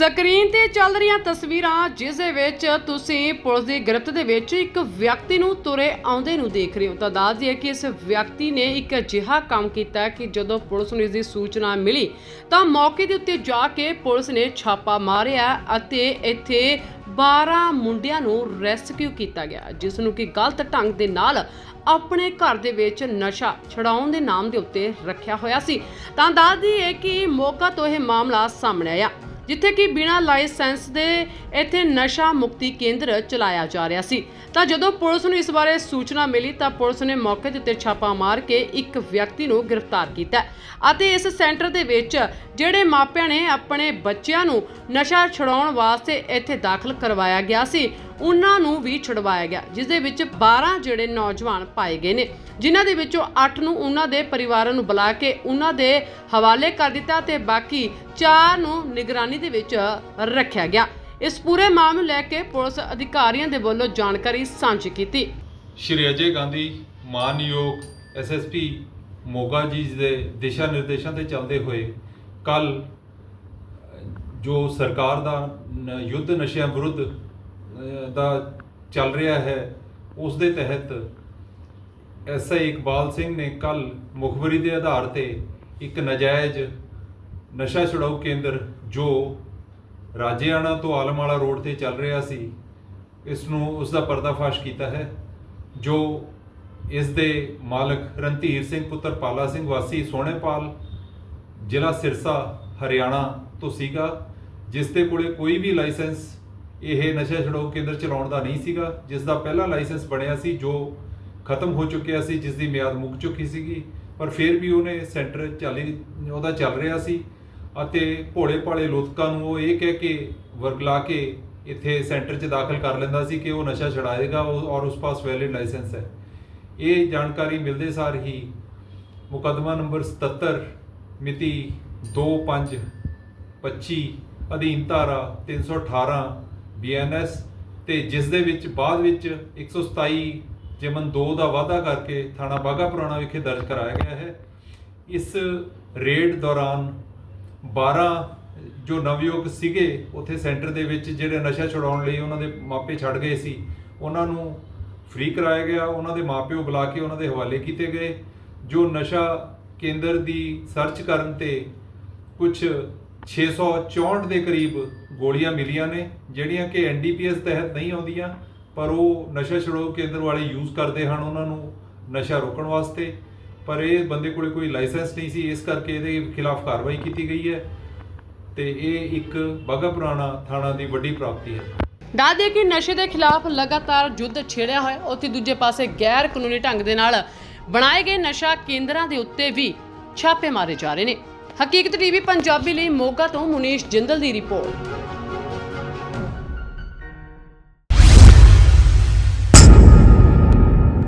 Screen ਤੇ ਚੱਲ ਰਹੀਆਂ ਤਸਵੀਰਾਂ, ਜਿਸ ਦੇ ਵਿੱਚ ਤੁਸੀਂ ਪੁਲਿਸ ਦੀ ਗ੍ਰਿਫਤ ਦੇ ਵਿੱਚ ਇੱਕ ਵਿਅਕਤੀ ਨੂੰ ਤੁਰੇ ਆਉਂਦੇ ਨੂੰ ਦੇਖ ਰਹੇ ਹੋ। ਤਾਂ ਦੱਸ ਦਈਏ ਕਿ ਇਸ ਵਿਅਕਤੀ ਨੇ ਇੱਕ ਅਜਿਹਾ ਕੰਮ ਕੀਤਾ ਕਿ ਜਦੋਂ ਪੁਲਿਸ ਨੂੰ ਇਸ ਦੀ ਸੂਚਨਾ ਮਿਲੀ, ਤਾਂ ਮੌਕੇ ਦੇ ਉੱਤੇ ਜਾ ਕੇ ਪੁਲਿਸ ਨੇ ਛਾਪਾ ਮਾਰਿਆ ਅਤੇ ਇੱਥੇ 12 ਮੁੰਡਿਆਂ ਨੂੰ ਰੈਸਕਿਊ ਕੀਤਾ ਗਿਆ, ਜਿਸ ਨੂੰ ਕਿ ਗਲਤ ਢੰਗ ਦੇ ਨਾਲ ਆਪਣੇ ਘਰ ਦੇ ਵਿੱਚ ਨਸ਼ਾ ਛਡਾਉਣ ਦੇ ਨਾਮ ਦੇ ਉੱਤੇ ਰੱਖਿਆ ਹੋਇਆ ਸੀ। ਤਾਂ ਦੱਸ ਦਈਏ ਕਿ ਮੌਕਾ ਤੋਂ ਇਹ ਮਾਮਲਾ ਸਾਹਮਣੇ ਆਇਆ। ਜਿੱਥੇ ਕਿ ਬਿਨਾਂ ਲਾਇਸੈਂਸ ਦੇ ਇੱਥੇ ਨਸ਼ਾ ਮੁਕਤੀ ਕੇਂਦਰ ਚਲਾਇਆ ਜਾ ਰਿਹਾ ਸੀ। ਤਾਂ ਜਦੋਂ ਪੁਲਿਸ ਨੂੰ ਇਸ ਬਾਰੇ ਸੂਚਨਾ ਮਿਲੀ ਤਾਂ ਪੁਲਿਸ ਨੇ ਮੌਕੇ ਦੇ ਉੱਤੇ ਛਾਪਾ ਮਾਰ ਕੇ ਇੱਕ ਵਿਅਕਤੀ ਨੂੰ ਗ੍ਰਿਫਤਾਰ ਕੀਤਾ ਅਤੇ ਇਸ ਸੈਂਟਰ ਦੇ ਵਿੱਚ ਜਿਹੜੇ ਮਾਪਿਆਂ ਨੇ ਆਪਣੇ ਬੱਚਿਆਂ ਨੂੰ ਨਸ਼ਾ ਛੁਡਾਉਣ ਵਾਸਤੇ ਇੱਥੇ ਦਾਖਲ ਕਰਵਾਇਆ ਗਿਆ ਸੀ ਉਹਨਾਂ ਨੂੰ ਵੀ ਛੁਡਵਾਇਆ ਗਿਆ ਜਿਸ ਦੇ ਵਿੱਚ 12 ਜਿਹੜੇ ਨੌਜਵਾਨ ਪਾਏ ਗਏ ਨੇ। ਜਿਨ੍ਹਾਂ ਦੇ ਵਿੱਚੋਂ 8 ਨੂੰ ਉਹਨਾਂ ਦੇ ਪਰਿਵਾਰਾਂ ਨੂੰ ਬੁਲਾ ਕੇ ਉਹਨਾਂ ਦੇ ਹਵਾਲੇ ਕਰ ਦਿੱਤਾ ਤੇ ਬਾਕੀ 4 ਨੂੰ ਨਿਗਰਾਨੀ ਦੇ ਵਿੱਚ ਰੱਖਿਆ ਗਿਆ। ਇਸ ਪੂਰੇ ਮਾਮਲੇ ਲੈ ਕੇ ਪੁਲਿਸ ਅਧਿਕਾਰੀਆਂ ਦੇ ਵੱਲੋਂ ਜਾਣਕਾਰੀ ਸਾਂਝੀ ਕੀਤੀ। ਸ਼੍ਰੀ ਅਜੇ ਗਾਂਧੀ ਮਾਨਯੋਗ ਐਸਐਸਪੀ ਮੋਗਾ ਜੀ ਦੇ ਦਿਸ਼ਾ ਨਿਰਦੇਸ਼ਾਂ ਤੇ ਚੱਲਦੇ ਹੋਏ ਕੱਲ ਜੋ ਸਰਕਾਰ ਦਾ ਯੁੱਧ ਨਸ਼ਿਆਂ ਵਿਰੁੱਧ ਦਾ ਚੱਲ ਰਿਹਾ ਹੈ ਉਸ ਦੇ ਤਹਿਤ ਐਸਆਈ ਇਕਬਾਲ ਸਿੰਘ ਨੇ ਕੱਲ ਮੁਖਬਰੀ ਦੇ ਆਧਾਰ ਤੇ ਇੱਕ ਨਜਾਇਜ਼ ਨਸ਼ਾ ਛੁਡਾਊ ਕੇਂਦਰ ਜੋ ਰਾਜੇਆਣਾ ਤੋਂ ਆਲਮਾਲਾ ਰੋਡ ਤੇ ਚੱਲ ਰਿਹਾ ਸੀ ਇਸ ਨੂੰ ਉਸ ਦਾ ਪਰਦਾਫਾਸ਼ ਕੀਤਾ ਹੈ, ਜੋ ਇਸ ਦੇ ਮਾਲਕ ਰਣਧੀਰ ਸਿੰਘ ਪੁੱਤਰ ਪਾਲਾ ਸਿੰਘ ਵਾਸੀ ਸੋਹਣੇਪਾਲ, ਜ਼ਿਲ੍ਹਾ ਸਿਰਸਾ, ਹਰਿਆਣਾ ਤੋਂ ਸੀਗਾ, ਜਿਸ ਦੇ ਕੋਲੇ ਕੋਈ ਵੀ ਲਾਇਸੈਂਸ ਇਹ ਨਸ਼ਾ ਛੁਡਾਊ ਕੇਂਦਰ ਚਲਾਉਣ ਦਾ ਨਹੀਂ ਸੀਗਾ, ਜਿਸ ਦਾ ਪਹਿਲਾ ਲਾਇਸੈਂਸ ਬਣਿਆ ਸੀ, ਜੋ ਖਤਮ ਹੋ ਚੁੱਕਿਆ ਸੀ, ਜਿਸ ਦੀ ਮਿਆਦ ਮੁੱਕ ਚੁੱਕੀ ਸੀਗੀ, ਪਰ ਫਿਰ ਵੀ ਉਹਨੇ ਸੈਂਟਰ ਚਾਲੀ, ਉਹਦਾ ਚੱਲ ਰਿਹਾ ਸੀ ਅਤੇ ਭੋਲੇ ਭਾਲੇ ਲੋਕਾਂ ਨੂੰ ਉਹ ਇਹ ਕਹਿ ਕੇ ਵਰਗਲਾ ਕੇ ਇੱਥੇ ਸੈਂਟਰ 'ਚ ਦਾਖਲ ਕਰ ਲੈਂਦਾ ਸੀ ਕਿ ਉਹ ਨਸ਼ਾ ਛਡਾਏਗਾ, ਉਹ- ਔਰ ਉਸ ਪਾਸ ਵੈਲਿਡ ਲਾਇਸੈਂਸ ਹੈ। ਇਹ ਜਾਣਕਾਰੀ ਮਿਲਦੇ ਸਾਰ ਹੀ ਮੁਕੱਦਮਾ ਨੰਬਰ 77 ਮਿਤੀ 25 ਅਧੀਨ ਧਾਰਾ 318 ਬੀਐਨਐਸ ਤੇ ਜਿਸ ਦੇ ਵਿੱਚ ਬਾਅਦ ਵਿੱਚ 127 ਜਮਨ 2 ਦਾ ਵਾਅਦਾ ਕਰਕੇ ਥਾਣਾ ਬਾਗਾ ਪੁਰਾਣਾ ਵਿਖੇ ਦਰਜ ਕਰਾਇਆ ਗਿਆ ਹੈ। ਇਸ ਰੇਡ ਦੌਰਾਨ 12 ਜੋ ਨਵਯੋਗ ਸੀਗੇ, ਉੱਥੇ ਸੈਂਟਰ ਦੇ ਵਿੱਚ ਜਿਹੜੇ ਨਸ਼ਾ ਛੁਡਾਉਣ ਲਈ ਉਹਨਾਂ ਦੇ ਮਾਪੇ ਛੱਡ ਗਏ ਸੀ, ਉਹਨਾਂ ਨੂੰ ਫ੍ਰੀ ਕਰਾਇਆ ਗਿਆ, ਉਹਨਾਂ ਦੇ ਮਾਪਿਓ ਬੁਲਾ ਕੇ ਉਹਨਾਂ ਦੇ ਹਵਾਲੇ ਕੀਤੇ ਗਏ। ਜੋ ਨਸ਼ਾ ਕੇਂਦਰ ਦੀ ਸਰਚ ਕਰਨ ਤੇ ਕੁਝ 664 ਦੇ ਕਰੀਬ ਗੋਲੀਆਂ ਮਿਲੀਆਂ ਨੇ, ਜਿਹੜੀਆਂ ਕਿ ਐਨਡੀਪੀਐਸ ਤਹਿਤ ਨਹੀਂ ਆਉਂਦੀਆਂ, ਪਰ ਉਹ ਨਸ਼ਾ ਛੁਡਾਊ ਕੇਂਦਰ ਵਾਲੇ ਯੂਜ਼ ਕਰਦੇ ਹਨ ਉਹਨਾਂ ਨੂੰ ਨਸ਼ਾ ਰੋਕਣ ਵਾਸਤੇ। ਪਰ ਇਹ ਬੰਦੇ ਕੋਲੇ ਕੋਈ ਲਾਇਸੈਂਸ ਨਹੀਂ ਸੀ, ਇਸ ਕਰਕੇ ਇਹਦੇ ਖਿਲਾਫ ਕਾਰਵਾਈ ਕੀਤੀ ਗਈ ਹੈ ਤੇ ਇਹ ਇੱਕ ਬਾਘਾ ਪੁਰਾਣਾ ਥਾਣਾ ਦੀ ਵੱਡੀ ਪ੍ਰਾਪਤੀ ਹੈ। ਦੱਸ ਦਈਏ ਕਿ ਨਸ਼ੇ ਦੇ ਖਿਲਾਫ ਲਗਾਤਾਰ ਯੁੱਧ ਛੇੜਿਆ ਹੋਇਆ, ਉੱਥੇ ਦੂਜੇ ਪਾਸੇ ਗੈਰ ਕਾਨੂੰਨੀ ਢੰਗ ਦੇ ਨਾਲ ਬਣਾਏ ਗਏ ਨਸ਼ਾ ਕੇਂਦਰਾਂ ਦੇ ਉੱਤੇ ਵੀ ਛਾਪੇ ਮਾਰੇ ਜਾ ਰਹੇ ਨੇ। ਹਕੀਕਤ ਟੀਵੀ ਪੰਜਾਬੀ ਲਈ ਮੋਗਾ ਤੋਂ ਮੁਨੀਸ਼ ਜਿੰਦਲ ਦੀ ਰਿਪੋਰਟ।